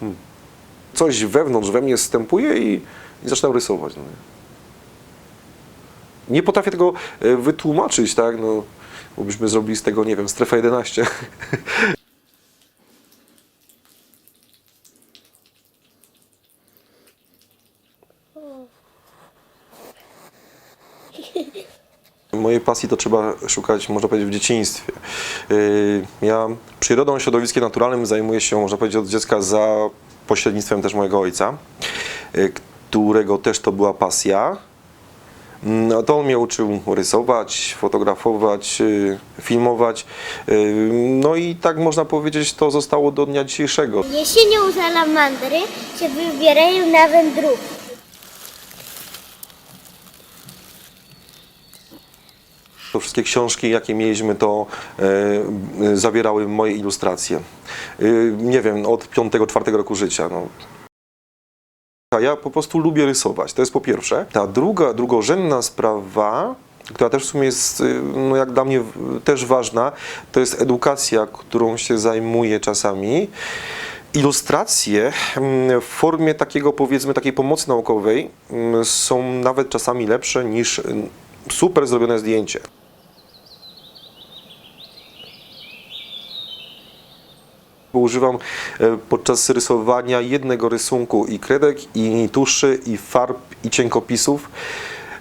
hmm, coś wewnątrz we mnie wstępuje i, i zaczynam rysować. No nie? nie potrafię tego e, wytłumaczyć, tak? No, byśmy zrobili z tego, nie wiem, strefę 11. pasji to trzeba szukać, można powiedzieć, w dzieciństwie. Yy, Ja przyrodą, środowiskiem naturalnym zajmuję się, można powiedzieć, od dziecka za pośrednictwem też mojego ojca, yy, którego też to była pasja. No, to on mnie uczył rysować, fotografować, yy, filmować. No i tak można powiedzieć, to zostało do dnia dzisiejszego. Jesienią salamandry się wybierają na wędrówki. To wszystkie książki, jakie mieliśmy, to e, e, zawierały moje ilustracje. E, nie wiem, od 5-4 roku życia. No. Ja po prostu lubię rysować, to jest po pierwsze. Ta druga, drugorzędna sprawa, która też w sumie jest, no jak dla mnie też ważna, to jest edukacja, którą się zajmuję czasami. Ilustracje mm, w formie takiego, powiedzmy, takiej pomocy naukowej mm, są nawet czasami lepsze niż super zrobione zdjęcie. Używam e, podczas rysowania jednego rysunku i kredek, i tuszy, i farb, i cienkopisów.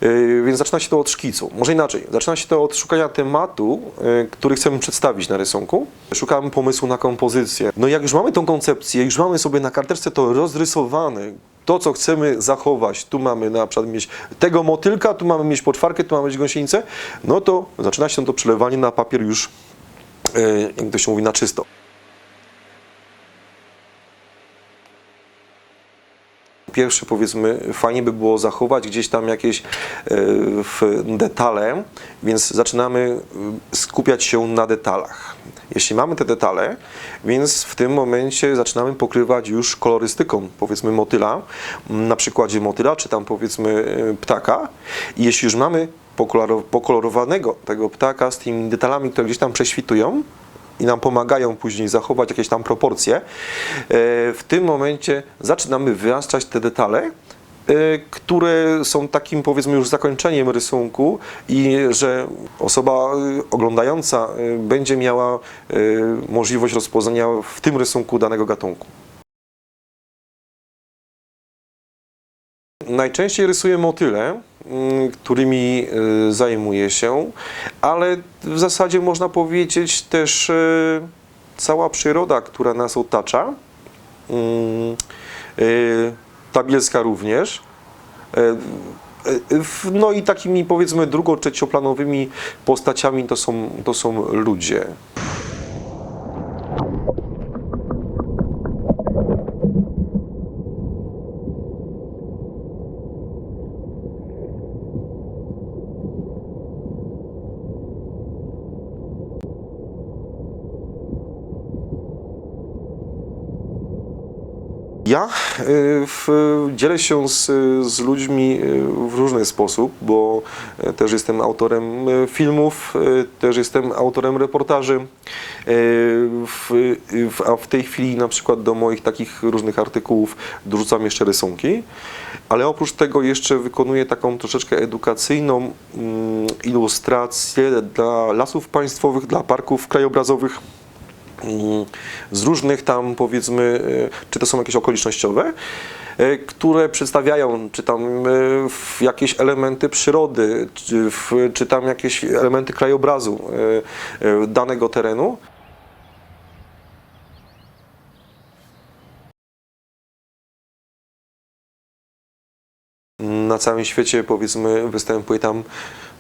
E, Więc zaczyna się to od szkicu. Może inaczej. Zaczyna się to od szukania tematu, e, który chcemy przedstawić na rysunku. Szukamy pomysłu na kompozycję. No jak już mamy tą koncepcję, już mamy sobie na karteczce to rozrysowane, to co chcemy zachować, tu mamy na przykład mieć tego motylka, tu mamy mieć poczwarkę, tu mamy mieć gąsienicę, no to zaczyna się to przelewanie na papier już, jak to się mówi, na czysto. Pierwsze, powiedzmy, fajnie by było zachować gdzieś tam jakieś e, detale, więc zaczynamy e, skupiać się na detalach. Jeśli mamy te detale, więc w tym momencie zaczynamy pokrywać już kolorystyką, powiedzmy, motyla, na przykładzie motyla, czy tam powiedzmy e, ptaka. I jeśli już mamy pokoloro- pokolorowanego tego ptaka z tymi detalami, które gdzieś tam prześwitują, i nam pomagają później zachować jakieś tam proporcje, e, w tym momencie zaczynamy wyostrzać te detale, e, które są takim powiedzmy już zakończeniem rysunku i że osoba e, oglądająca będzie miała możliwość rozpoznania w tym rysunku danego gatunku. Najczęściej rysuję motyle, którymi y, zajmuję się, ale w zasadzie można powiedzieć też y, cała przyroda, która nas otacza. Mm, y, Ta bielska również. No i takimi powiedzmy drugo, trzecioplanowymi postaciami to są, to są ludzie. Ja y, w, dzielę się z, z ludźmi y, w różny sposób, bo y, też jestem autorem y, filmów, też jestem autorem reportaży. W, w, a w tej chwili na przykład do moich takich różnych artykułów dorzucam jeszcze rysunki, ale oprócz tego jeszcze wykonuję taką troszeczkę edukacyjną mm, ilustrację dla lasów państwowych, dla parków krajobrazowych z różnych tam powiedzmy, e, czy to są jakieś okolicznościowe, e, które przedstawiają, czy tam e, jakieś elementy przyrody, czy, tam jakieś elementy krajobrazu danego terenu. Na całym świecie powiedzmy występuje tam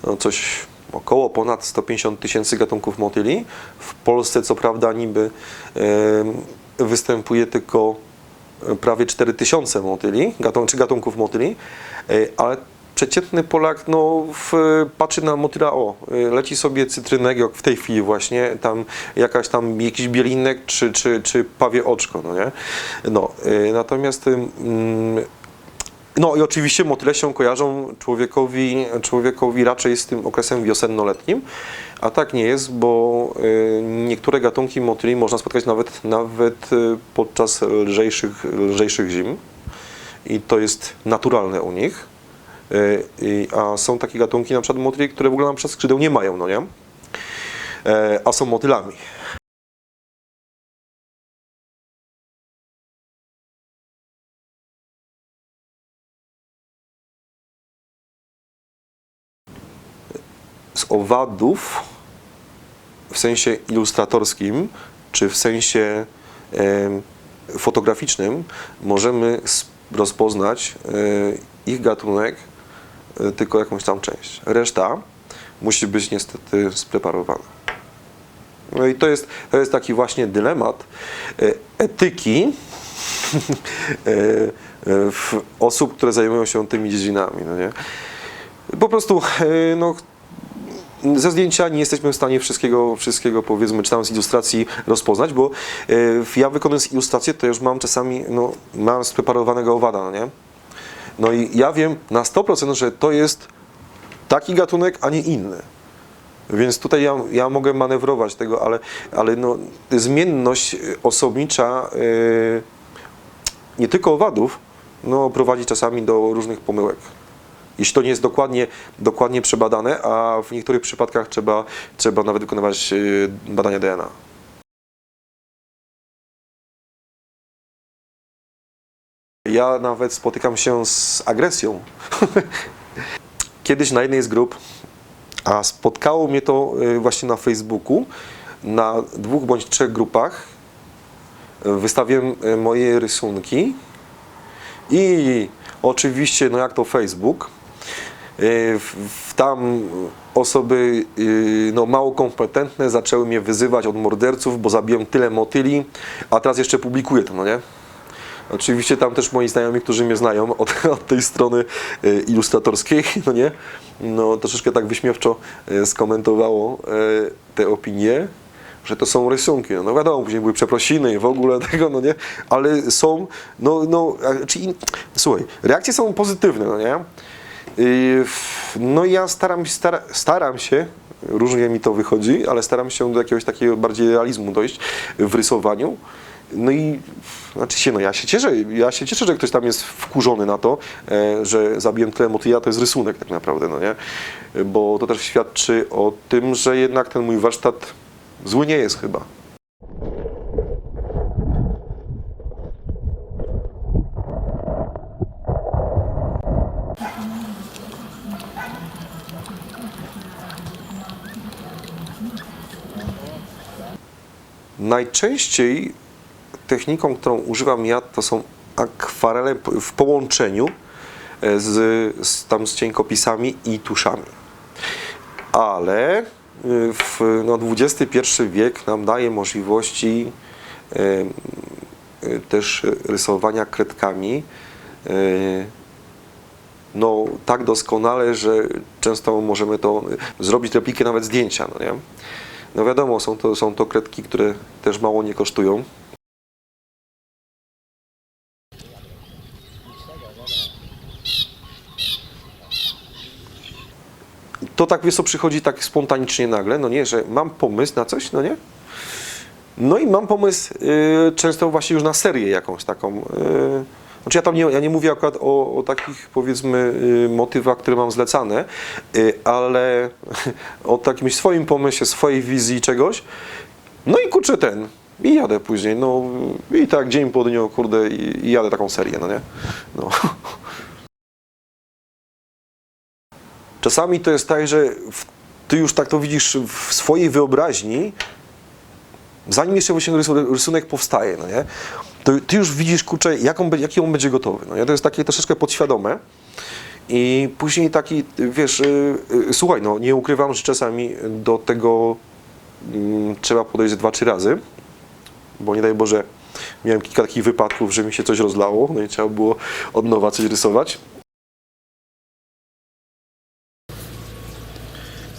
no, coś około ponad 150 tysięcy gatunków motyli. W Polsce co prawda niby e, występuje tylko prawie 4 tysiące motyli, czy gatunków motyli, e, ale przeciętny Polak no, w, patrzy na motyla, o, e, leci sobie cytrynek, jak w tej chwili właśnie, tam jakaś tam jakiś bielinek, czy, czy, czy pawie oczko, no nie? No, e, natomiast No i oczywiście motyle się kojarzą człowiekowi, człowiekowi raczej z tym okresem wiosennoletnim, a tak nie jest, bo y, niektóre gatunki motyli można spotkać nawet, nawet y, podczas lżejszych, lżejszych zim i to jest naturalne u nich. Y, A są takie gatunki, na przykład motyli, które w ogóle na przykład skrzydeł nie mają, no nie? E, A są motylami. Owadów w sensie ilustratorskim czy w sensie fotograficznym możemy rozpoznać e, ich gatunek e, tylko jakąś tam część. Reszta musi być niestety spreparowana. No i to jest, to jest taki właśnie dylemat e, etyki osób, które zajmują się tymi dziedzinami. No nie? Po prostu no, ze zdjęcia nie jesteśmy w stanie wszystkiego, wszystkiego powiedzmy, czy tam z ilustracji rozpoznać, bo e, ja wykonując ilustrację, to już mam czasami, no, mam spreparowanego owada, no nie? No i ja wiem na 100%, że to jest taki gatunek, a nie inny. Więc tutaj ja, ja mogę manewrować tego, ale, ale no, zmienność osobnicza e, nie tylko owadów, no, prowadzi czasami do różnych pomyłek. Jeśli to nie jest dokładnie, dokładnie przebadane, a w niektórych przypadkach trzeba, trzeba nawet wykonywać y, badania DNA. Ja nawet spotykam się z agresją. Kiedyś na jednej z grup, a spotkało mnie to y, właśnie na Facebooku, na dwóch bądź trzech grupach wystawiłem y, moje rysunki i oczywiście, no jak to Facebook, tam osoby y, no, mało kompetentne zaczęły mnie wyzywać od morderców, bo zabiłem tyle motyli, a teraz jeszcze publikuję to, no nie? Oczywiście tam też moi znajomi, którzy mnie znają od, od tej strony y, ilustratorskiej, no nie? No troszeczkę tak wyśmiewczo y, skomentowało y, te opinie, że to są rysunki. No wiadomo, później były przeprosiny i w ogóle tego, no nie? Ale są, no, no, czyli, słuchaj, reakcje są pozytywne, no nie? No ja staram, stara, staram się, różnie mi to wychodzi, ale staram się do jakiegoś takiego bardziej realizmu dojść w rysowaniu. No i znaczy się, no ja się cieszę, ja się cieszę, że ktoś tam jest wkurzony na to, e, że zabiłem tyle motyla, to jest rysunek tak naprawdę, no nie? Bo to też świadczy o tym, że jednak ten mój warsztat zły nie jest chyba. Najczęściej techniką, którą używam ja, to są akwarele w połączeniu e, z, z, tam z cienkopisami i tuszami. Ale y, w, no, XXI wiek nam daje możliwości e, też rysowania kredkami no, tak doskonale, że często możemy to zrobić replikę nawet zdjęcia, no nie? No wiadomo, są to, są to kredki, które też mało nie kosztują. To tak, wiesz przychodzi tak spontanicznie nagle, no nie, że mam pomysł na coś, no nie? No i mam pomysł y, często właśnie już na serię jakąś taką. Y, znaczy ja tam nie, ja nie mówię akurat o, o takich powiedzmy y, motywach, które mam zlecane, y, ale o takim swoim pomyśle, swojej wizji czegoś. No i kurczę ten. I jadę później, no i tak dzień po dniu, kurde, i, i jadę taką serię, no nie? No. Czasami to jest tak, że w, ty już tak to widzisz w swojej wyobraźni, zanim jeszcze właśnie rysu- rysunek powstaje, no nie? To ty już widzisz, kurczę, jak on, będzie- jaki on będzie gotowy, no nie? To jest takie troszeczkę podświadome. I później taki, wiesz, y, y, słuchaj, no nie ukrywam, że czasami do tego mm, trzeba podejść dwa, trzy razy, bo nie daj Boże, miałem kilka takich wypadków, że mi się coś rozlało, no i trzeba było od nowa coś rysować.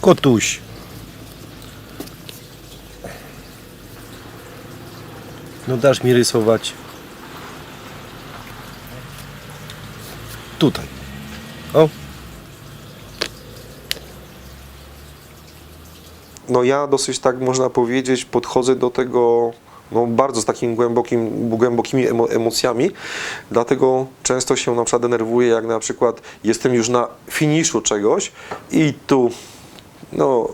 Kotuś. No dasz mi rysować. Tutaj. O, No ja dosyć tak można powiedzieć podchodzę do tego no, bardzo z takimi głębokim, głębokimi emo, emocjami, dlatego często się na przykład denerwuję, jak na przykład jestem już na finiszu czegoś i tu no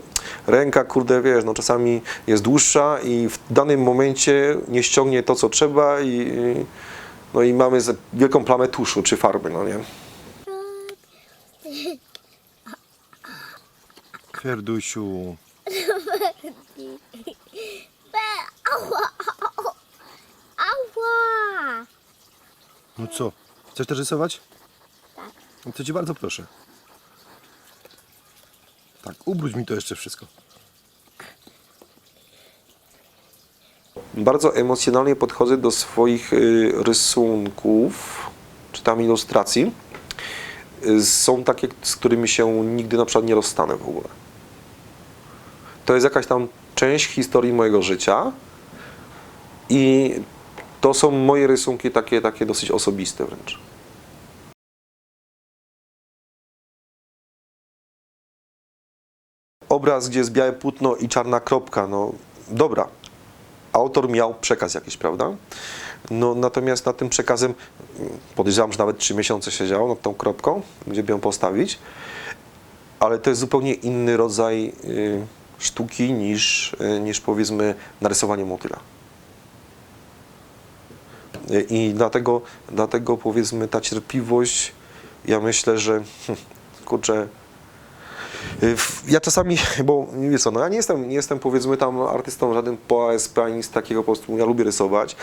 ręka, kurde, wiesz, no czasami jest dłuższa i w danym momencie nie ściągnie to, co trzeba i, no i mamy wielką plamę tuszu czy farby, no nie? Ferdusiu. Ała! Ała! No co? Chcesz też rysować? Tak. No to cię bardzo proszę. Tak, ubróć mi to jeszcze wszystko. Bardzo emocjonalnie podchodzę do swoich y, rysunków, czy tam ilustracji. Y, Są takie, z którymi się nigdy na przykład nie rozstanę w ogóle. To jest jakaś tam część historii mojego życia i to są moje rysunki takie, takie dosyć osobiste wręcz. Obraz, gdzie jest białe płótno i czarna kropka, no dobra, autor miał przekaz jakiś, prawda? No, natomiast nad tym przekazem podejrzewam, że nawet trzy miesiące siedział nad tą kropką, gdzie by ją postawić, ale to jest zupełnie inny rodzaj y, sztuki niż, y, niż powiedzmy narysowanie motyla. I dlatego, dlatego powiedzmy ta cierpliwość, ja myślę, że kurczę, Ja czasami, bo nie wiem co, no ja nie jestem, nie jestem powiedzmy tam artystą żaden po ASP, ani nic takiego, po prostu ja lubię rysować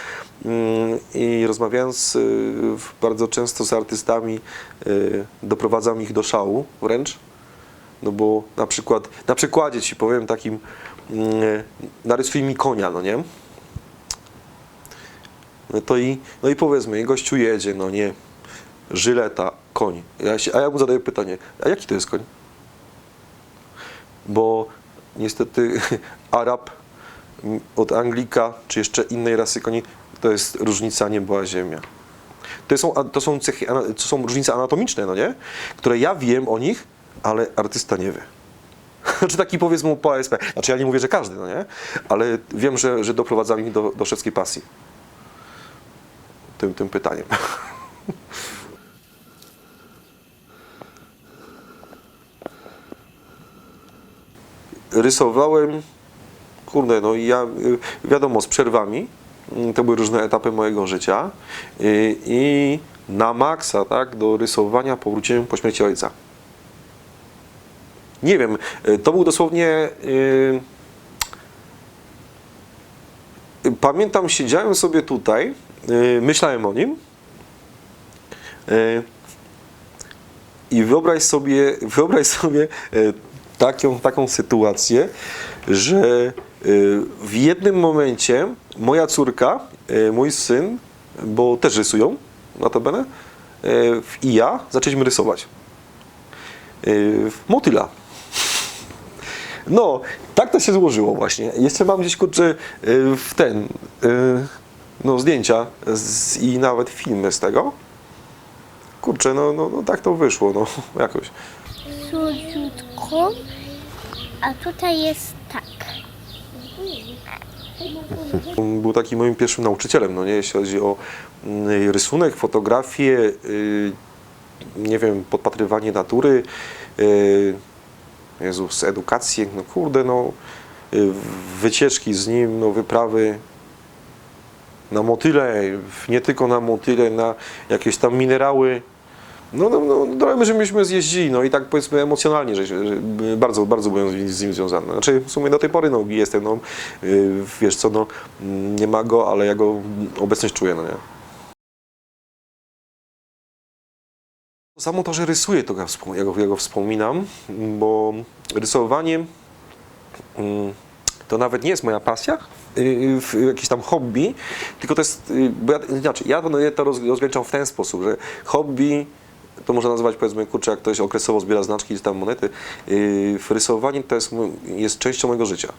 Mm, i rozmawiając y, bardzo często z artystami y, doprowadzam ich do szału wręcz, no bo na przykład, na przykładzie ci powiem takim, mm, narysuj mi konia, no nie? No to i, no i powiedzmy, gościu jedzie, no nie, żyleta, koń. Ja się, a ja mu zadaję pytanie, a jaki to jest koń? Bo niestety Arab od Anglika, czy jeszcze innej rasy koni, to jest różnica nieba ziemia. To są, to są cechy, to są różnice anatomiczne, no nie? Które ja wiem o nich, ale artysta nie wie. Znaczy taki powiedzmy po ASP. Znaczy ja nie mówię, że każdy, no nie? Ale wiem, że, że doprowadzam ich do, do szewskiej pasji. Tym, tym pytaniem. rysowałem, kurde, no ja, y, wiadomo, z przerwami, mm, to były różne etapy mojego życia y, i na maksa, tak, do rysowania powróciłem po śmierci ojca. Nie wiem, y, to był dosłownie... y, y, Pamiętam, siedziałem sobie tutaj, y, myślałem o nim i wyobraź sobie, wyobraź sobie taką, taką sytuację, że e, w jednym momencie moja córka, e, mój syn, bo też rysują, notabene, e, i ja zaczęliśmy rysować. Motyla. No, tak to się złożyło właśnie. Jeszcze mam gdzieś kurczę w ten, no zdjęcia z, i nawet filmy z tego. Kurczę, no, no, no tak to wyszło, no jakoś. Słodziutko. A tutaj jest tak. Był takim moim pierwszym nauczycielem, no nie, jeśli chodzi o mm, rysunek, fotografię, y, nie wiem, podpatrywanie natury, y, Jezus, edukację, no kurde, no y, wycieczki z nim, no wyprawy na motyle, nie tylko na motyle, na jakieś tam minerały. No, no, no, no że myśmy zjeździli, no i tak powiedzmy emocjonalnie, że, że bardzo, bardzo byłem z nim związany. Znaczy w sumie do tej pory no, jestem, no, y, wiesz co, no, nie ma go, ale ja go obecność czuję, no nie. Samo to, że rysuję, to ja, go, ja go wspominam, bo rysowanie mm, to nawet nie jest moja pasja, y, w- jakieś tam hobby, tylko to jest, y, bo ja, inaczej, ja to, roz- rozgraniczam w ten sposób, że hobby to można nazwać powiedzmy, kurczę, jak ktoś okresowo zbiera znaczki czy tam monety, yy, rysowanie to jest, jest częścią mojego życia.